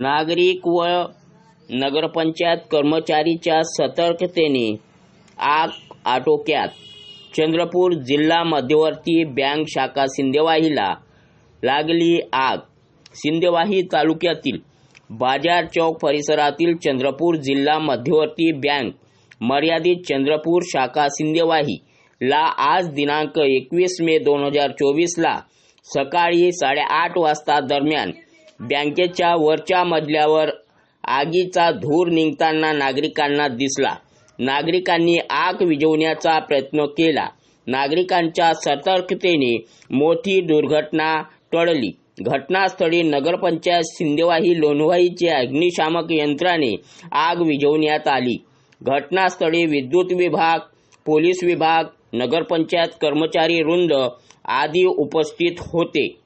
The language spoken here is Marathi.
नागरिक व नगरपंचायत कर्मचारीच्या सतर्कतेने आग आटोक्यात. चंद्रपूर जिल्हा मध्यवर्ती बँक शाखा सिंदेवाहीला लागली आग. सिंदेवाही तालुक्यातील बाजार चौक परिसरातील चंद्रपूर जिल्हा मध्यवर्ती बँक मर्यादित चंद्रपूर शाखा सिंदेवाही ला आज दिनांक एकवीस मे दोन हजार चोवीसला सकाळी साडेआठ वाजता दरम्यान बँकेच्या वरच्या मजल्यावर आगीचा धूर निघताना नागरिकांना दिसला. नागरिकांनी आग विझवण्याचा प्रयत्न केला. नागरिकांच्या सतर्कतेने मोठी दुर्घटना टळली. घटनास्थळी नगरपंचायत सिंदेवाही लोणवाईचे अग्निशामक यंत्राने आग विझवण्यात आली. घटनास्थळी विद्युत विभाग पोलीस विभाग नगरपंचायत कर्मचारी वृंद आदी उपस्थित होते.